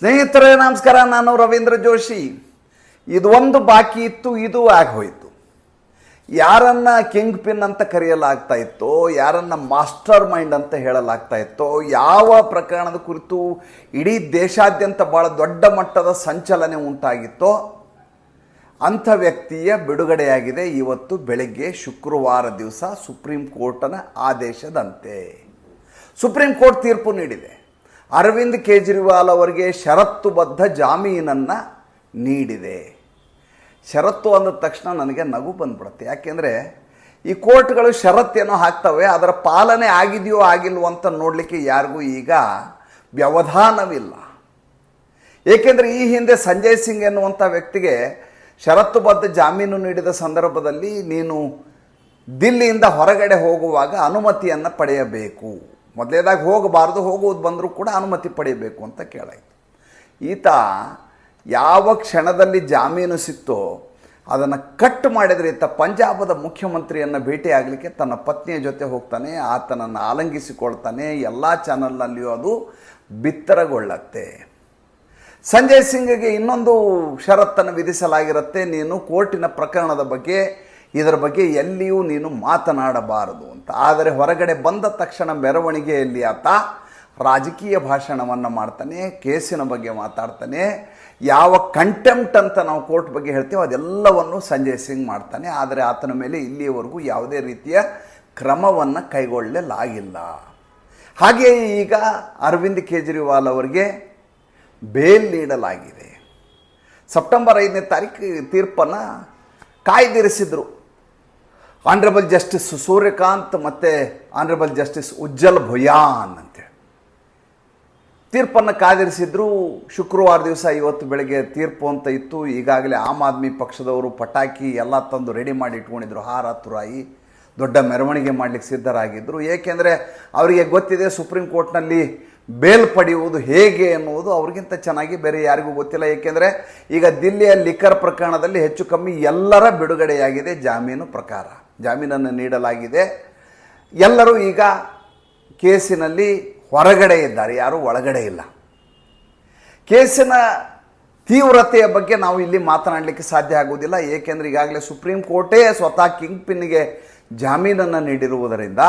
ಸ್ನೇಹಿತರೇ, ನಮಸ್ಕಾರ. ನಾನು ರವೀಂದ್ರ ಜೋಶಿ. ಇದು ಒಂದು ಬಾಕಿ ಇತ್ತು, ಇದು ಆಗೋಯ್ತು ಯಾರನ್ನ ಕಿಂಗ್ ಪಿನ್ ಅಂತ ಕರೆಯಲಾಗ್ತಾ ಇತ್ತೋ, ಯಾರನ್ನ ಮಾಸ್ಟರ್ ಮೈಂಡ್ ಅಂತ ಹೇಳಲಾಗ್ತಾ ಇತ್ತೋ, ಯಾವ ಪ್ರಕರಣದ ಕುರಿತು ಇಡೀ ದೇಶಾದ್ಯಂತ ಬಹಳ ದೊಡ್ಡ ಮಟ್ಟದ ಸಂಚಲನೆ ಉಂಟಾಗಿತ್ತೋ, ಅಂಥ ವ್ಯಕ್ತಿಯ ಬಿಡುಗಡೆಯಾಗಿದೆ ಇವತ್ತು ಬೆಳಗ್ಗೆ ಶುಕ್ರವಾರ ದಿವಸ ಸುಪ್ರೀಂ ಕೋರ್ಟನ ಆದೇಶದಂತೆ. ಸುಪ್ರೀಂ ಕೋರ್ಟ್ ತೀರ್ಪು ನೀಡಿದೆ. ಅರವಿಂದ್ ಕೇಜ್ರಿವಾಲ್ ಅವರಿಗೆ ಷರತ್ತುಬದ್ಧ ಜಾಮೀನನ್ನು ನೀಡಿದೆ. ಷರತ್ತು ಅಂದ ತಕ್ಷಣ ನನಗೆ ನಗು ಬಂದ್ಬಿಡುತ್ತೆ. ಯಾಕೆಂದರೆ ಈ ಕೋರ್ಟ್ಗಳು ಷರತ್ತೇನೋ ಹಾಕ್ತವೆ, ಅದರ ಪಾಲನೆ ಆಗಿದೆಯೋ ಆಗಿಲ್ವೋ ಅಂತ ನೋಡಲಿಕ್ಕೆ ಯಾರಿಗೂ ಈಗ ವ್ಯವಧಾನವಿಲ್ಲ. ಏಕೆಂದರೆ ಈ ಹಿಂದೆ ಸಂಜಯ್ ಸಿಂಗ್ ಎನ್ನುವಂಥ ವ್ಯಕ್ತಿಗೆ ಷರತ್ತುಬದ್ಧ ಜಾಮೀನು ನೀಡಿದ ಸಂದರ್ಭದಲ್ಲಿ ನೀನು ದಿಲ್ಲಿಯಿಂದ ಹೊರಗಡೆ ಹೋಗುವಾಗ ಅನುಮತಿಯನ್ನು ಪಡೆಯಬೇಕು. ಮೊದಲೇದಾಗಿ ಹೋಗಬಾರ್ದು, ಹೋಗುವುದು ಬಂದರೂ ಕೂಡ ಅನುಮತಿ ಪಡೆಯಬೇಕು ಅಂತ ಕೇಳಾಯಿತು. ಈತ ಯಾವ ಕ್ಷಣದಲ್ಲಿ ಜಾಮೀನು ಸಿಕ್ತೋ ಅದನ್ನು ಕಟ್ ಮಾಡಿದರೆ ಈತ ಪಂಜಾಬದ ಮುಖ್ಯಮಂತ್ರಿಯನ್ನು ಭೇಟಿಯಾಗಲಿಕ್ಕೆ ತನ್ನ ಪತ್ನಿಯ ಜೊತೆ ಹೋಗ್ತಾನೆ, ಆತನನ್ನು ಆಲಂಗಿಸಿಕೊಳ್ತಾನೆ, ಎಲ್ಲ ಚಾನಲ್ನಲ್ಲಿಯೂ ಅದು ಬಿತ್ತರಗೊಳ್ಳತ್ತೆ. ಸಂಜಯ್ ಸಿಂಗ್ಗೆ ಇನ್ನೊಂದು ಷರತ್ತನ್ನು ವಿಧಿಸಲಾಗಿರುತ್ತೆ, ನೀನು ಕೋರ್ಟಿನ ಪ್ರಕರಣದ ಬಗ್ಗೆ ಇದರ ಬಗ್ಗೆ ಎಲ್ಲಿಯೂ ನೀನು ಮಾತನಾಡಬಾರದು ಅಂತ. ಆದರೆ ಹೊರಗಡೆ ಬಂದ ತಕ್ಷಣ ಮೆರವಣಿಗೆಯಲ್ಲಿ ಆತ ರಾಜಕೀಯ ಭಾಷಣವನ್ನು ಮಾಡ್ತಾನೆ, ಕೇಸಿನ ಬಗ್ಗೆ ಮಾತಾಡ್ತಾನೆ, ಯಾವ ಕಂಟೆಂಪ್ಟ್ ಅಂತ ನಾವು ಕೋರ್ಟ್ ಬಗ್ಗೆ ಹೇಳ್ತೀವೋ ಅದೆಲ್ಲವನ್ನು ಸಂಜಯ್ ಸಿಂಗ್ ಮಾಡ್ತಾನೆ. ಆದರೆ ಆತನ ಮೇಲೆ ಇಲ್ಲಿಯವರೆಗೂ ಯಾವುದೇ ರೀತಿಯ ಕ್ರಮವನ್ನು ಕೈಗೊಳ್ಳಲಾಗಿಲ್ಲ. ಹಾಗೆಯೇ ಈಗ ಅರವಿಂದ್ ಕೇಜ್ರಿವಾಲ್ ಅವರಿಗೆ ಬೇಲ್ ನೀಡಲಾಗಿದೆ. ಸೆಪ್ಟೆಂಬರ್ ಐದನೇ ತಾರೀಕು ತೀರ್ಪನ್ನು ಕಾಯ್ದಿರಿಸಿದರು. ಆನರಬಲ್ ಜಸ್ಟಿಸ್ ಸೂರ್ಯಕಾಂತ್ ಮತ್ತು ಆನರಬಲ್ ಜಸ್ಟಿಸ್ ಉಜ್ಜಲ್ ಭುಯಾನ್ ಅಂತೇಳಿ ತೀರ್ಪನ್ನು ಕಾದಿರಿಸಿದ್ರು ಶುಕ್ರವಾರ ದಿವಸ ಇವತ್ತು ಬೆಳಗ್ಗೆ ತೀರ್ಪು ಅಂತ ಇತ್ತು. ಈಗಾಗಲೇ ಆಮ್ ಆದ್ಮಿ ಪಕ್ಷದವರು ಪಟಾಕಿ ಎಲ್ಲ ತಂದು ರೆಡಿ ಮಾಡಿ ಇಟ್ಕೊಂಡಿದ್ರು. ಹಾರ, ತುರಾಯಿ, ದೊಡ್ಡ ಮೆರವಣಿಗೆ ಮಾಡಲಿಕ್ಕೆ ಸಿದ್ಧರಾಗಿದ್ದರು ಏಕೆಂದರೆ ಅವರಿಗೆ ಗೊತ್ತಿದೆ ಸುಪ್ರೀಂ ಕೋರ್ಟ್ನಲ್ಲಿ ಬೇಲ್ ಪಡೆಯುವುದು ಹೇಗೆ ಎನ್ನುವುದು ಅವ್ರಿಗಿಂತ ಚೆನ್ನಾಗಿ ಬೇರೆ ಯಾರಿಗೂ ಗೊತ್ತಿಲ್ಲ. ಏಕೆಂದರೆ ಈಗ ದಿಲ್ಲಿಯ ಲಿಕ್ಕರ್ ಪ್ರಕರಣದಲ್ಲಿ ಹೆಚ್ಚು ಕಮ್ಮಿ ಎಲ್ಲರ ಬಿಡುಗಡೆಯಾಗಿದೆ ಜಾಮೀನು ಪ್ರಕಾರ. ಜಾಮೀನನ್ನು ನೀಡಲಾಗಿದೆ. ಎಲ್ಲರೂ ಈಗ ಕೇಸಿನಲ್ಲಿ ಹೊರಗಡೆ ಇದ್ದಾರೆ, ಯಾರೂ ಒಳಗಡೆ ಇಲ್ಲ. ಕೇಸಿನ ತೀವ್ರತೆಯ ಬಗ್ಗೆ ನಾವು ಇಲ್ಲಿ ಮಾತನಾಡಲಿಕ್ಕೆ ಸಾಧ್ಯ ಆಗುವುದಿಲ್ಲ. ಏಕೆಂದರೆ ಈಗಾಗಲೇ ಸುಪ್ರೀಂ ಕೋರ್ಟೇ ಸ್ವತಃ ಕಿಂಗ್ ಪಿನ್ಗೆ ಜಾಮೀನನ್ನು ನೀಡಿರುವುದರಿಂದ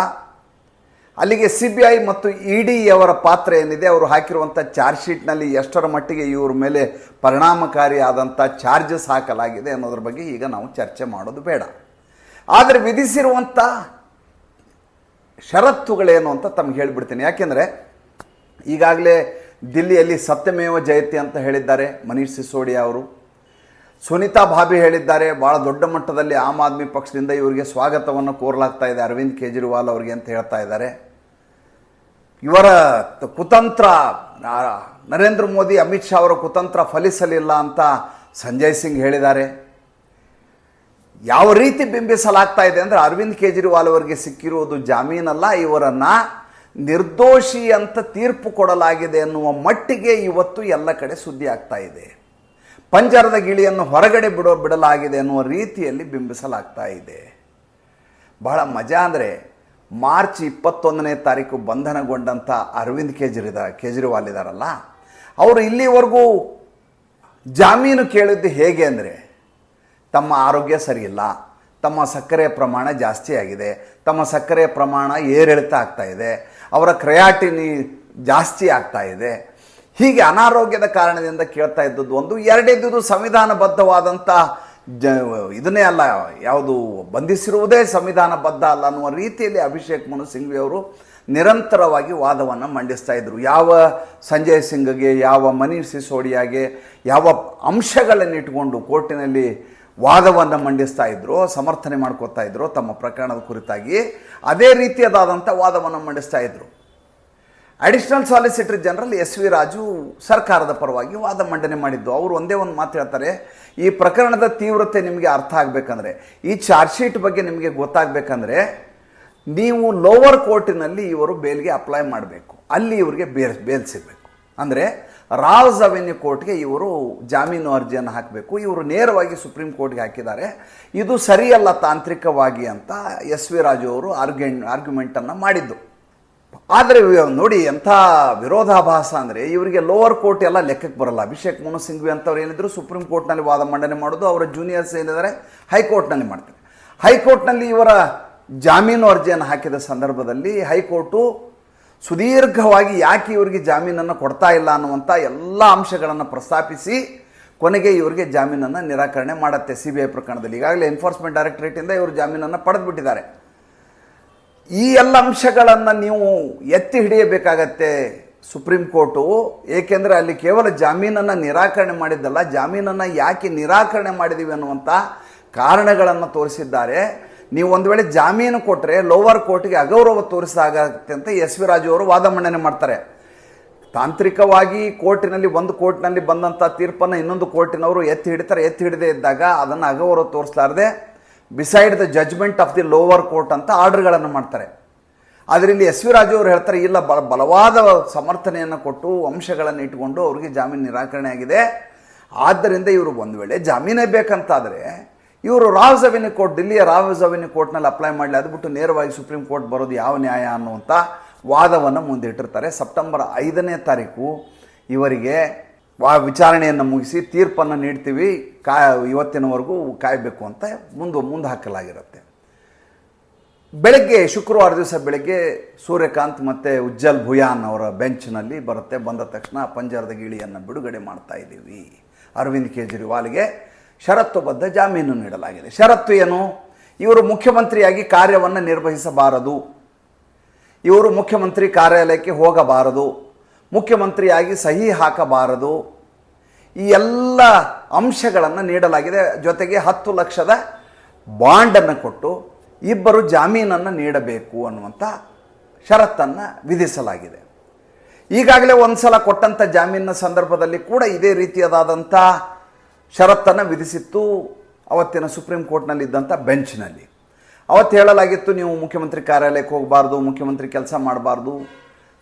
ಅಲ್ಲಿಗೆ ಸಿ ಬಿ ಐ ಮತ್ತು ಇ ಡಿಯವರ ಪಾತ್ರ ಏನಿದೆ, ಅವರು ಹಾಕಿರುವಂಥ ಚಾರ್ಜ್ ಶೀಟ್ನಲ್ಲಿ ಎಷ್ಟರ ಮಟ್ಟಿಗೆ ಇವ್ರ ಮೇಲೆ ಪರಿಣಾಮಕಾರಿಯಾದಂಥ ಚಾರ್ಜಸ್ ಹಾಕಲಾಗಿದೆ ಅನ್ನೋದ್ರ ಬಗ್ಗೆ ಈಗ ನಾವು ಚರ್ಚೆ ಮಾಡೋದು ಬೇಡ. ಆದರೆ ವಿಧಿಸಿರುವಂಥ ಷರತ್ತುಗಳೇನು ಅಂತ ತಮ್ಗೆ ಹೇಳಿಬಿಡ್ತೀನಿ. ಯಾಕೆಂದರೆ ಈಗಾಗಲೇ ದಿಲ್ಲಿಯಲ್ಲಿ ಸತ್ಯಮೇವ ಜಯತಿ ಅಂತ ಹೇಳಿದ್ದಾರೆ ಮನೀಷ್ ಸಿಸೋಡಿಯಾ ಅವರು. ಸುನಿತಾ ಭಾಬಿ ಹೇಳಿದ್ದಾರೆ ಭಾಳ ದೊಡ್ಡ ಮಟ್ಟದಲ್ಲಿ ಆಮ್ ಆದ್ಮಿ ಪಕ್ಷದಿಂದ ಇವರಿಗೆ ಸ್ವಾಗತವನ್ನು ಕೋರಲಾಗ್ತಾ ಇದೆ ಅರವಿಂದ್ ಕೇಜ್ರಿವಾಲ್ ಅವರಿಗೆ ಅಂತ ಹೇಳ್ತಾ ಇದ್ದಾರೆ. ಇವರ ಕುತಂತ್ರ ನರೇಂದ್ರ ಮೋದಿ, ಅಮಿತ್ ಶಾ ಅವರ ಕುತಂತ್ರ ಫಲಿಸಲಿಲ್ಲ ಅಂತ ಸಂಜಯ್ ಸಿಂಗ್ ಹೇಳಿದ್ದಾರೆ. ಯಾವ ರೀತಿ ಬಿಂಬಿಸಲಾಗ್ತಾ ಇದೆ ಅಂದರೆ ಅರವಿಂದ್ ಕೇಜ್ರಿವಾಲ್ ಅವರಿಗೆ ಸಿಕ್ಕಿರುವುದು ಜಾಮೀನಲ್ಲ, ಇವರನ್ನ ನಿರ್ದೋಷಿ ಅಂತ ತೀರ್ಪು ಕೊಡಲಾಗಿದೆ ಎನ್ನುವ ಮಟ್ಟಿಗೆ ಇವತ್ತು ಎಲ್ಲ ಕಡೆ ಸುದ್ದಿ ಆಗ್ತಾ ಇದೆ. ಪಂಜರದ ಗಿಳಿಯನ್ನು ಹೊರಗಡೆ ಬಿಡೋ ಬಿಡಲಾಗಿದೆ ಎನ್ನುವ ರೀತಿಯಲ್ಲಿ ಬಿಂಬಿಸಲಾಗ್ತಾ ಇದೆ. ಬಹಳ ಮಜಾ ಅಂದರೆ ಮಾರ್ಚ್ ಇಪ್ಪತ್ತೊಂದನೇ ತಾರೀಕು ಬಂಧನಗೊಂಡಂಥ ಅರವಿಂದ್ ಕೇಜ್ರಿದ, ಕೇಜ್ರಿವಾಲ್ ಇದ್ದಾರಲ್ಲ ಅವರು ಇಲ್ಲಿವರೆಗೂ ಜಾಮೀನು ಕೇಳಿದ್ದು ಹೇಗೆ ಅಂದರೆ ತಮ್ಮ ಆರೋಗ್ಯ ಸರಿಯಿಲ್ಲ, ತಮ್ಮ ಸಕ್ಕರೆ ಪ್ರಮಾಣ ಜಾಸ್ತಿ ಆಗಿದೆ, ತಮ್ಮ ಸಕ್ಕರೆ ಪ್ರಮಾಣ ಏರಿಳಿತ ಆಗ್ತಾ ಇದೆ, ಅವರ ಕ್ರಯಾಟಿನಿ ಜಾಸ್ತಿ ಆಗ್ತಾ ಇದೆ. ಹೀಗೆ ಅನಾರೋಗ್ಯದ ಕಾರಣದಿಂದ ಕೇಳ್ತಾ ಇದ್ದದ್ದು ಒಂದು. ಎರಡೇದು ಸಂವಿಧಾನಬದ್ಧವಾದಂಥ ಜ, ಇದನ್ನೇ ಅಲ್ಲ, ಯಾವುದು ಬಂಧಿಸಿರುವುದೇ ಸಂವಿಧಾನಬದ್ಧ ಅಲ್ಲ ಅನ್ನುವ ರೀತಿಯಲ್ಲಿ ಅಭಿಷೇಕ್ ಮನು ಸಿಂಘ್ವಿ ಅವರು ನಿರಂತರವಾಗಿ ವಾದವನ್ನು ಮಂಡಿಸ್ತಾ ಇದ್ದರು ಯಾವ ಸಂಜಯ್ ಸಿಂಗ್ಗೆ ಯಾವ ಮನೀಷ್ ಸಿಸೋಡಿಯಾಗೆ, ಯಾವ ಅಂಶಗಳನ್ನು ಇಟ್ಕೊಂಡು ಕೋರ್ಟಿನಲ್ಲಿ ವಾದವನ್ನು ಮಂಡಿಸ್ತಾ ಇದ್ರು, ಸಮರ್ಥನೆ ಮಾಡ್ಕೋತಾ ಇದ್ರು, ತಮ್ಮ ಪ್ರಕರಣದ ಕುರಿತಾಗಿ ಅದೇ ರೀತಿಯದಾದಂಥ ವಾದವನ್ನು ಮಂಡಿಸ್ತಾ ಇದ್ರು. Additional solicitor general S V Raju ಸರ್ಕಾರದ ಪರವಾಗಿ ವಾದ ಮಂಡನೆ ಮಾಡಿದ್ದು. ಅವರು ಒಂದೇ ಒಂದು ಮಾತು ಹೇಳ್ತಾರೆ, ಈ ಪ್ರಕರಣದ ತೀವ್ರತೆ ನಿಮಗೆ ಅರ್ಥ ಆಗಬೇಕಂದ್ರೆ, ಈ ಚಾರ್ಜ್ ಶೀಟ್ ಬಗ್ಗೆ ನಿಮಗೆ ಗೊತ್ತಾಗಬೇಕಂದ್ರೆ, ನೀವು ಲೋವರ್ ಕೋರ್ಟಿನಲ್ಲಿ ಇವರು ಬೇಲ್ಗೆ ಅಪ್ಲೈ ಮಾಡಬೇಕು. ಅಲ್ಲಿ ಇವರಿಗೆ ಬೇಲ್ ಬೇಲ್ ಸಿಗಬೇಕು ಅಂದರೆ ರಾವ್ಸ್ ಅವೆನ್ಯೂ ಕೋರ್ಟ್ಗೆ ಇವರು ಜಾಮೀನು ಅರ್ಜಿಯನ್ನು ಹಾಕಬೇಕು. ಇವರು ನೇರವಾಗಿ ಸುಪ್ರೀಂ ಕೋರ್ಟ್ಗೆ ಹಾಕಿದ್ದಾರೆ. ಇದು ಸರಿಯಲ್ಲ ತಾಂತ್ರಿಕವಾಗಿ ಅಂತ ಎಸ್ ವಿ ರಾಜು ಅವರು ಆರ್ಗ್ಯು, ಆರ್ಗ್ಯುಮೆಂಟನ್ನು ಮಾಡಿದ್ದು. ಆದರೆ ನೋಡಿ ಎಂಥ ವಿರೋಧಾಭಾಸ ಅಂದರೆ ಇವರಿಗೆ ಲೋವರ್ ಕೋರ್ಟ್ ಎಲ್ಲ ಲೆಕ್ಕಕ್ಕೆ ಬರಲ್ಲ. ಅಭಿಷೇಕ್ ಮನು ಸಿಂಘ್ವಿ ಅಂತವ್ರು ಏನಿದ್ರು ಸುಪ್ರೀಂ ಕೋರ್ಟ್ನಲ್ಲಿ ವಾದ ಮಂಡನೆ ಮಾಡೋದು, ಅವರ ಜೂನಿಯರ್ಸ್ ಏನಿದ್ದಾರೆ ಹೈಕೋರ್ಟ್ನಲ್ಲಿ ಮಾಡ್ತಾರೆ. ಹೈಕೋರ್ಟ್ನಲ್ಲಿ ಇವರ ಜಾಮೀನು ಅರ್ಜಿಯನ್ನು ಹಾಕಿದ ಸಂದರ್ಭದಲ್ಲಿ ಹೈಕೋರ್ಟು ಸುದೀರ್ಘವಾಗಿ ಯಾಕೆ ಇವರಿಗೆ ಜಾಮೀನನ್ನು ಕೊಡ್ತಾ ಇಲ್ಲ ಅನ್ನುವಂಥ ಎಲ್ಲ ಅಂಶಗಳನ್ನು ಪ್ರಸ್ತಾಪಿಸಿ ಕೊನೆಗೆ ಇವರಿಗೆ ಜಾಮೀನನ್ನು ನಿರಾಕರಣೆ ಮಾಡುತ್ತೆ ಸಿ ಬಿ ಐ ಪ್ರಕರಣದಲ್ಲಿ. ಈಗಾಗಲೇ ಎನ್ಫೋರ್ಸ್ಮೆಂಟ್ ಡೈರೆಕ್ಟರೇಟಿಂದ ಇವರು ಜಾಮೀನನ್ನು ಪಡೆದುಬಿಟ್ಟಿದ್ದಾರೆ. ಈ ಎಲ್ಲ ಅಂಶಗಳನ್ನು ನೀವು ಎತ್ತಿ ಹಿಡಿಯಬೇಕಾಗತ್ತೆ ಸುಪ್ರೀಂ ಕೋರ್ಟು. ಏಕೆಂದರೆ ಅಲ್ಲಿ ಕೇವಲ ಜಾಮೀನನ್ನು ನಿರಾಕರಣೆ ಮಾಡಿದ್ದಲ್ಲ, ಜಾಮೀನನ್ನು ಯಾಕೆ ನಿರಾಕರಣೆ ಮಾಡಿದ್ದೀವಿ ಅನ್ನುವಂಥ ಕಾರಣಗಳನ್ನು ತೋರಿಸಿದ್ದಾರೆ. ನೀವು ಒಂದು ವೇಳೆ ಜಾಮೀನು ಕೊಟ್ಟರೆ ಲೋವರ್ ಕೋರ್ಟ್ಗೆ ಅಗೌರವ ತೋರಿಸಾಗತ್ತೆ ಅಂತ ಎಸ್ ವಿ ರಾಜು ಅವರು ವಾದ ಮಂಡನೆ ಮಾಡ್ತಾರೆ. ತಾಂತ್ರಿಕವಾಗಿ ಕೋರ್ಟಿನಲ್ಲಿ ಒಂದು ಕೋರ್ಟ್ನಲ್ಲಿ ಬಂದಂಥ ತೀರ್ಪನ್ನು ಇನ್ನೊಂದು ಕೋರ್ಟಿನವರು ಎತ್ತಿ ಹಿಡಿತಾರೆ. ಎತ್ತಿ ಹಿಡದೇ ಇದ್ದಾಗ ಅದನ್ನು ಅಗೌರವ ತೋರಿಸ್ಲಾರ್ದೆ beside the judgement of the lower court ಅಂತ ಆರ್ಡರ್ಗಳನ್ನು ಮಾಡ್ತಾರೆ. ಅದರಲ್ಲಿ ಎಸ್ ವಿ ರಾಜು ಅವರು ಹೇಳ್ತಾರೆ, ಇಲ್ಲ, ಬಲ, ಬಲವಾದ ಸಮರ್ಥನೆಯನ್ನು ಕೊಟ್ಟು ಅಂಶಗಳನ್ನು ಇಟ್ಟುಕೊಂಡು ಅವರಿಗೆ ಜಾಮೀನು ನಿರಾಕರಣೆ ಆಗಿದೆ. ಆದ್ದರಿಂದ ಇವರು ಒಂದು ವೇಳೆ ಜಾಮೀನೇ ಬೇಕಂತಾದರೆ ಇವರು ರಾವ್ ಜವಿನಿ ಕೋರ್ಟ್, ದಿಲ್ಲಿಯ ರಾವ್ ಜವಿನಿ ಕೋರ್ಟ್ನಲ್ಲಿ ಅಪ್ಲೈ ಮಾಡಲಿ, ಅದು ಬಿಟ್ಟು ನೇರವಾಗಿ ಸುಪ್ರೀಂ ಕೋರ್ಟ್ ಬರೋದು ಯಾವ ನ್ಯಾಯ ಅನ್ನುವಂಥ ವಾದವನ್ನು ಮುಂದಿಟ್ಟಿರ್ತಾರೆ. ಸೆಪ್ಟೆಂಬರ್ ಐದನೇ ತಾರೀಕು ಇವರಿಗೆ ವಾ ವಿಚಾರಣೆಯನ್ನು ಮುಗಿಸಿ ತೀರ್ಪನ್ನು ನೀಡ್ತೀವಿ, ಕಾ ಇವತ್ತಿನವರೆಗೂ ಕಾಯಬೇಕು ಅಂತ ಮುಂದೆ ಮುಂದೆ ಹಾಕಲಾಗಿರುತ್ತೆ ಬೆಳಗ್ಗೆ, ಶುಕ್ರವಾರ ದಿವಸ ಬೆಳಗ್ಗೆ ಸೂರ್ಯಕಾಂತ್ ಮತ್ತು ಉಜ್ಜಲ್ ಭುಯಾನ್ ಅವರ ಬೆಂಚ್ನಲ್ಲಿ ಬರುತ್ತೆ. ಬಂದ ತಕ್ಷಣ ಪಂಜರದ ಗಿಳಿಯನ್ನು ಬಿಡುಗಡೆ ಮಾಡ್ತಾ ಇದ್ದೀವಿ. ಅರವಿಂದ್ ಕೇಜ್ರಿವಾಲ್ಗೆ ಷರತ್ತುಬದ್ಧ ಜಾಮೀನು ನೀಡಲಾಗಿದೆ. ಷರತ್ತು ಏನು? ಇವರು ಮುಖ್ಯಮಂತ್ರಿಯಾಗಿ ಕಾರ್ಯವನ್ನು ನಿರ್ವಹಿಸಬಾರದು. ಇವರು ಮುಖ್ಯಮಂತ್ರಿ ಕಾರ್ಯಾಲಯಕ್ಕೆ ಹೋಗಬಾರದು. ಮುಖ್ಯಮಂತ್ರಿಯಾಗಿ ಸಹಿ ಹಾಕಬಾರದು. ಈ ಎಲ್ಲ ಅಂಶಗಳನ್ನು ನೀಡಲಾಗಿದೆ. ಜೊತೆಗೆ ಹತ್ತು ಲಕ್ಷದ ಬಾಂಡನ್ನು ಕೊಟ್ಟು ಇಬ್ಬರು ಜಾಮೀನನ್ನು ನೀಡಬೇಕು ಅನ್ನುವಂಥ ಷರತ್ತನ್ನು ವಿಧಿಸಲಾಗಿದೆ. ಈಗಾಗಲೇ ಒಂದು ಸಲ ಕೊಟ್ಟಂಥ ಜಾಮೀನಿನ ಸಂದರ್ಭದಲ್ಲಿ ಕೂಡ ಇದೇ ರೀತಿಯಾದಂಥ ಷರತ್ತನ್ನು ವಿಧಿಸಿತ್ತು ಅವತ್ತಿನ ಸುಪ್ರೀಂ ಕೋರ್ಟ್ನಲ್ಲಿ ಇದ್ದಂಥ ಬೆಂಚ್ನಲ್ಲಿ. ಅವತ್ತು ಹೇಳಲಾಗಿತ್ತು, ನೀವು ಮುಖ್ಯಮಂತ್ರಿ ಕಾರ್ಯಾಲಯಕ್ಕೆ ಹೋಗಬಾರ್ದು, ಮುಖ್ಯಮಂತ್ರಿ ಕೆಲಸ ಮಾಡಬಾರ್ದು,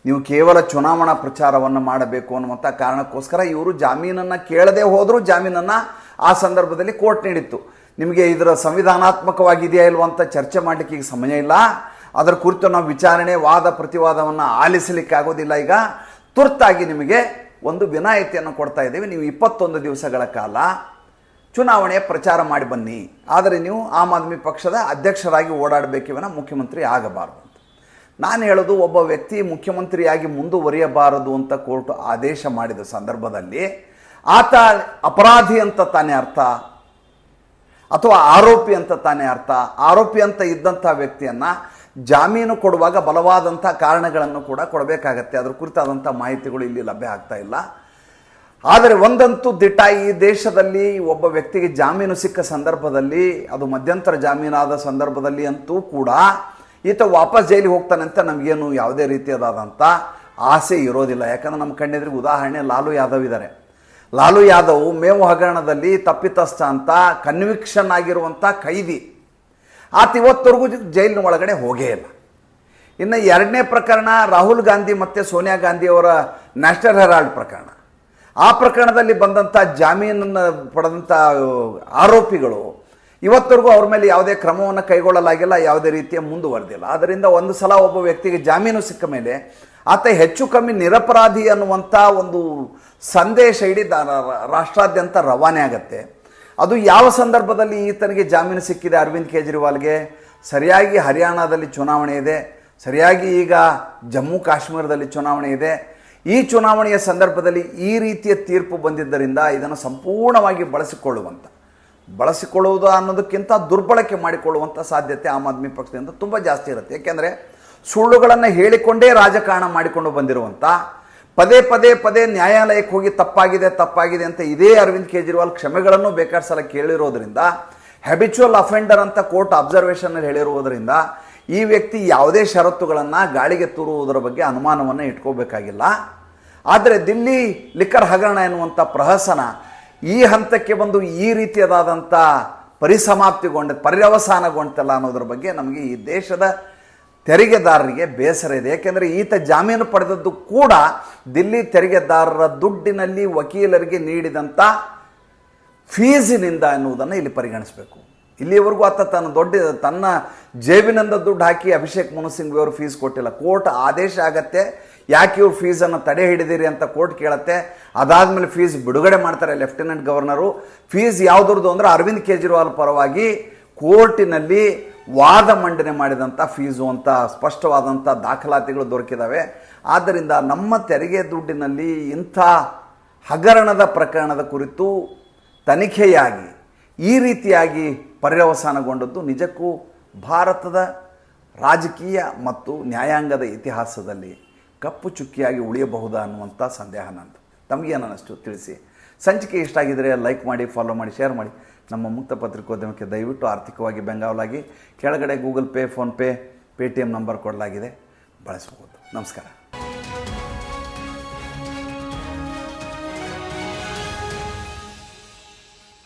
ನೀವು ಕೇವಲ ಚುನಾವಣಾ ಪ್ರಚಾರವನ್ನು ಮಾಡಬೇಕು ಅನ್ನುವಂಥ ಕಾರಣಕ್ಕೋಸ್ಕರ ಇವರು ಜಾಮೀನನ್ನು ಕೇಳದೆ ಹೋದರೂ ಜಾಮೀನನ್ನು ಆ ಸಂದರ್ಭದಲ್ಲಿ ಕೋರ್ಟ್ ನೀಡಿತ್ತು. ನಿಮಗೆ ಇದರ ಸಂವಿಧಾನಾತ್ಮಕವಾಗಿದೆಯಾ ಇಲ್ವೋ ಚರ್ಚೆ ಮಾಡಲಿಕ್ಕೆ ಈಗ ಸಮಯ ಇಲ್ಲ. ಅದರ ಕುರಿತು ನಾವು ವಿಚಾರಣೆ, ವಾದ, ಪ್ರತಿವಾದವನ್ನು ಆಲಿಸಲಿಕ್ಕೆ ಆಗೋದಿಲ್ಲ ಈಗ. ತುರ್ತಾಗಿ ನಿಮಗೆ ಒಂದು ವಿನಾಯಿತಿಯನ್ನು ಕೊಡ್ತಾ ಇದ್ದೀವಿ. ನೀವು ಇಪ್ಪತ್ತೊಂದು ದಿವಸಗಳ ಕಾಲ ಚುನಾವಣೆಯ ಪ್ರಚಾರ ಮಾಡಿ ಬನ್ನಿ. ಆದರೆ ನೀವು ಆಮ್ ಆದ್ಮಿ ಪಕ್ಷದ ಅಧ್ಯಕ್ಷರಾಗಿ ಓಡಾಡಬೇಕಿವನ ಮುಖ್ಯಮಂತ್ರಿ ಆಗಬಾರದು ನಾನು ಹೇಳೋದು ಒಬ್ಬ ವ್ಯಕ್ತಿ ಮುಖ್ಯಮಂತ್ರಿಯಾಗಿ ಮುಂದುವರಿಯಬಾರದು ಅಂತ ಕೋರ್ಟ್ ಆದೇಶ ಮಾಡಿದ ಸಂದರ್ಭದಲ್ಲಿ ಆತ ಅಪರಾಧಿ ಅಂತ ತಾನೇ ಅರ್ಥ ಅಥವಾ ಆರೋಪಿ ಅಂತ ತಾನೇ ಅರ್ಥ. ಆರೋಪಿ ಅಂತ ಇದ್ದಂಥ ವ್ಯಕ್ತಿಯನ್ನು ಜಾಮೀನು ಕೊಡುವಾಗ ಬಲವಾದಂಥ ಕಾರಣಗಳನ್ನು ಕೂಡ ಕೊಡಬೇಕಾಗತ್ತೆ. ಅದ್ರ ಕುರಿತಾದಂಥ ಮಾಹಿತಿಗಳು ಇಲ್ಲಿ ಲಭ್ಯ ಆಗ್ತಾ ಇಲ್ಲ. ಆದರೆ ಒಂದಂತೂ ದಿಟ್ಟ, ಈ ದೇಶದಲ್ಲಿ ಒಬ್ಬ ವ್ಯಕ್ತಿಗೆ ಜಾಮೀನು ಸಿಕ್ಕ ಸಂದರ್ಭದಲ್ಲಿ, ಅದು ಮಧ್ಯಂತರ ಜಾಮೀನಾದ ಸಂದರ್ಭದಲ್ಲಿ ಅಂತೂ ಕೂಡ ಈತ ವಾಪಸ್ ಜೈಲಿಗೆ ಹೋಗ್ತಾನೆ ಅಂತ ನಮಗೇನು ಯಾವುದೇ ರೀತಿಯಾದಂಥ ಆಸೆ ಇರೋದಿಲ್ಲ. ಯಾಕಂದ್ರೆ ನಮ್ಮ ಕಣ್ಣೆದ್ರಿಗೆ ಉದಾಹರಣೆ ಲಾಲು ಯಾದವ್ ಇದ್ದಾರೆ ಲಾಲು ಯಾದವ್ ಮೇವು ಹಗರಣದಲ್ಲಿ ತಪ್ಪಿತಸ್ಥ ಅಂತ ಕನ್ವಿಕ್ಷನ್ ಆಗಿರುವಂಥ ಖೈದಿ ಆತ ಇವತ್ತವರೆಗೂ ಜೈಲಿನ ಒಳಗಡೆ ಹೋಗೇ ಇಲ್ಲ. ಇನ್ನು ಎರಡನೇ ಪ್ರಕರಣ ರಾಹುಲ್ ಗಾಂಧಿ ಮತ್ತು ಸೋನಿಯಾ ಗಾಂಧಿಯವರ ನ್ಯಾಷನಲ್ ಹೆರಾಲ್ಡ್ ಪ್ರಕರಣ. ಆ ಪ್ರಕರಣದಲ್ಲಿ ಬಂದಂಥ ಜಾಮೀನನ್ನು ಪಡೆದಂಥ ಆರೋಪಿಗಳು ಇವತ್ತವರೆಗೂ ಅವ್ರ ಮೇಲೆ ಯಾವುದೇ ಕ್ರಮವನ್ನು ಕೈಗೊಳ್ಳಲಾಗಿಲ್ಲ, ಯಾವುದೇ ರೀತಿಯ ಮುಂದುವರೆದಿಲ್ಲ. ಆದ್ದರಿಂದ ಒಂದು ಸಲ ಒಬ್ಬ ವ್ಯಕ್ತಿಗೆ ಜಾಮೀನು ಸಿಕ್ಕ ಮೇಲೆ ಆತ ಹೆಚ್ಚು ಕಮ್ಮಿ ನಿರಪರಾಧಿ ಅನ್ನುವಂಥ ಒಂದು ಸಂದೇಶ ಇಡೀ ರಾಷ್ಟ್ರಾದ್ಯಂತ ರವಾನೆ ಆಗತ್ತೆ. ಅದು ಯಾವ ಸಂದರ್ಭದಲ್ಲಿ ಈತನಿಗೆ ಜಾಮೀನು ಸಿಕ್ಕಿದೆ ಅರವಿಂದ್ ಕೇಜ್ರಿವಾಲ್ಗೆ? ಸರಿಯಾಗಿ ಹರಿಯಾಣದಲ್ಲಿ ಚುನಾವಣೆ ಇದೆ. ಸರಿಯಾಗಿ ಈಗ ಜಮ್ಮು ಕಾಶ್ಮೀರದಲ್ಲಿ ಚುನಾವಣೆ ಇದೆ. ಈ ಚುನಾವಣೆಯ ಸಂದರ್ಭದಲ್ಲಿ ಈ ರೀತಿಯ ತೀರ್ಪು ಬಂದಿದ್ದರಿಂದ ಇದನ್ನು ಸಂಪೂರ್ಣವಾಗಿ ಬಳಸಿಕೊಳ್ಳುವಂಥ ಬಳಸಿಕೊಳ್ಳುವುದು ಅನ್ನೋದಕ್ಕಿಂತ ದುರ್ಬಳಕೆ ಮಾಡಿಕೊಳ್ಳುವಂಥ ಸಾಧ್ಯತೆ ಆಮ್ ಆದ್ಮಿ ಪಕ್ಷದಿಂದ ತುಂಬ ಜಾಸ್ತಿ ಇರುತ್ತೆ. ಏಕೆಂದರೆ ಸುಳ್ಳುಗಳನ್ನು ಹೇಳಿಕೊಂಡೇ ರಾಜಕಾರಣ ಮಾಡಿಕೊಂಡು ಬಂದಿರುವಂಥ ಪದೇ ಪದೇ ಪದೇ ನ್ಯಾಯಾಲಯಕ್ಕೆ ಹೋಗಿ ತಪ್ಪಾಗಿದೆ ತಪ್ಪಾಗಿದೆ ಅಂತ ಇದೇ ಅರವಿಂದ್ ಕೇಜ್ರಿವಾಲ್ ಕ್ಷಮೆಗಳನ್ನು ಬೇಕಾದ ಸಲ ಕೇಳಿರೋದ್ರಿಂದ ಹ್ಯಾಬಿಚುವಲ್ ಅಫೆಂಡರ್ ಅಂತ ಕೋರ್ಟ್ ಅಬ್ಸರ್ವೇಷನಲ್ಲಿ ಹೇಳಿರುವುದರಿಂದ ಈ ವ್ಯಕ್ತಿ ಯಾವುದೇ ಷರತ್ತುಗಳನ್ನು ಗಾಳಿಗೆ ತೂರುವುದರ ಬಗ್ಗೆ ಅನುಮಾನವನ್ನು ಇಟ್ಕೋಬೇಕಾಗಿಲ್ಲ. ಆದರೆ ದಿಲ್ಲಿ ಲಿಕ್ಕರ್ ಹಗರಣ ಎನ್ನುವಂಥ ಪ್ರಹಸನ ಈ ಹಂತಕ್ಕೆ ಬಂದು ಈ ರೀತಿಯದಾದಂಥ ಪರಿಸಮಾಪ್ತಿಗೊಂಡ ಪರ್ಯವಸಾನಗೊಂಡಲ್ಲ ಅನ್ನೋದ್ರ ಬಗ್ಗೆ ನಮಗೆ ಈ ದೇಶದ ತೆರಿಗೆದಾರರಿಗೆ ಬೇಸರ ಇದೆ. ಏಕೆಂದರೆ ಈತ ಜಾಮೀನು ಪಡೆದದ್ದು ಕೂಡ ದಿಲ್ಲಿ ತೆರಿಗೆದಾರರ ದುಡ್ಡಿನಲ್ಲಿ ವಕೀಲರಿಗೆ ನೀಡಿದಂಥ ಫೀಸಿನಿಂದ ಎನ್ನುವುದನ್ನು ಇಲ್ಲಿ ಪರಿಗಣಿಸಬೇಕು. ಇಲ್ಲಿಯವರೆಗೂ ಆತ ತನ್ನ ದೊಡ್ಡ, ತನ್ನ ಜೇಬಿನಿಂದ ದುಡ್ಡು ಹಾಕಿ ಅಭಿಷೇಕ್ ಮನು ಸಿಂಗ್ ಅವರು ಫೀಸ್ ಕೊಟ್ಟಿಲ್ಲ. ಕೋರ್ಟ್ ಆದೇಶ ಆಗತ್ತೆ. ಯಾಕೆ ಇವ್ರು ಫೀಸನ್ನು ತಡೆ ಹಿಡಿದಿರಿ ಅಂತ ಕೋರ್ಟ್ ಕೇಳತ್ತೆ. ಅದಾದಮೇಲೆ ಫೀಸ್ ಬಿಡುಗಡೆ ಮಾಡ್ತಾರೆ ಲೆಫ್ಟಿನೆಂಟ್ ಗವರ್ನರು. ಫೀಸ್ ಯಾವುದ್ರದ್ದು ಅಂದರೆ ಅರವಿಂದ್ ಕೇಜ್ರಿವಾಲ್ ಪರವಾಗಿ ಕೋರ್ಟಿನಲ್ಲಿ ವಾದ ಮಂಡನೆ ಮಾಡಿದಂಥ ಫೀಸು ಅಂತ ಸ್ಪಷ್ಟವಾದಂಥ ದಾಖಲಾತಿಗಳು ದೊರಕಿದ್ದಾವೆ ಆದ್ದರಿಂದ ನಮ್ಮ ತೆರಿಗೆ ದುಡ್ಡಿನಲ್ಲಿ ಇಂಥ ಹಗರಣದ ಪ್ರಕರಣದ ಕುರಿತು ತನಿಖೆಯಾಗಿ, ಈ ರೀತಿಯಾಗಿ ಪರ್ಯವಸಾನಗೊಂಡದ್ದು ನಿಜಕ್ಕೂ ಭಾರತದ ರಾಜಕೀಯ ಮತ್ತು ನ್ಯಾಯಾಂಗದ ಇತಿಹಾಸದಲ್ಲಿ ಕಪ್ಪು ಚುಕ್ಕಿಯಾಗಿ ಉಳಿಯಬಹುದಾ ಅನ್ನುವಂಥ ಸಂದೇಹ ನಂದು. ತಮಗೇನು ಅನ್ನಿಸ್ತು ತಿಳಿಸಿ? ಸಂಚಿಕೆ ಇಷ್ಟ ಆಗಿದ್ದರೆ ಲೈಕ್ ಮಾಡಿ ಫಾಲೋ ಮಾಡಿ ಶೇರ್ ಮಾಡಿ. ನಮ್ಮ ಮುಕ್ತ ಪತ್ರಿಕೋದ್ಯಮಕ್ಕೆ ದಯವಿಟ್ಟು ಆರ್ಥಿಕವಾಗಿ ಬೆಂಗಾವಲಾಗಿ, ಕೆಳಗಡೆ Google Pay PhonePe Paytm number ಕೊಡಲಾಗಿದೆ. ಬಳಸಬಹುದು ನಮಸ್ಕಾರ.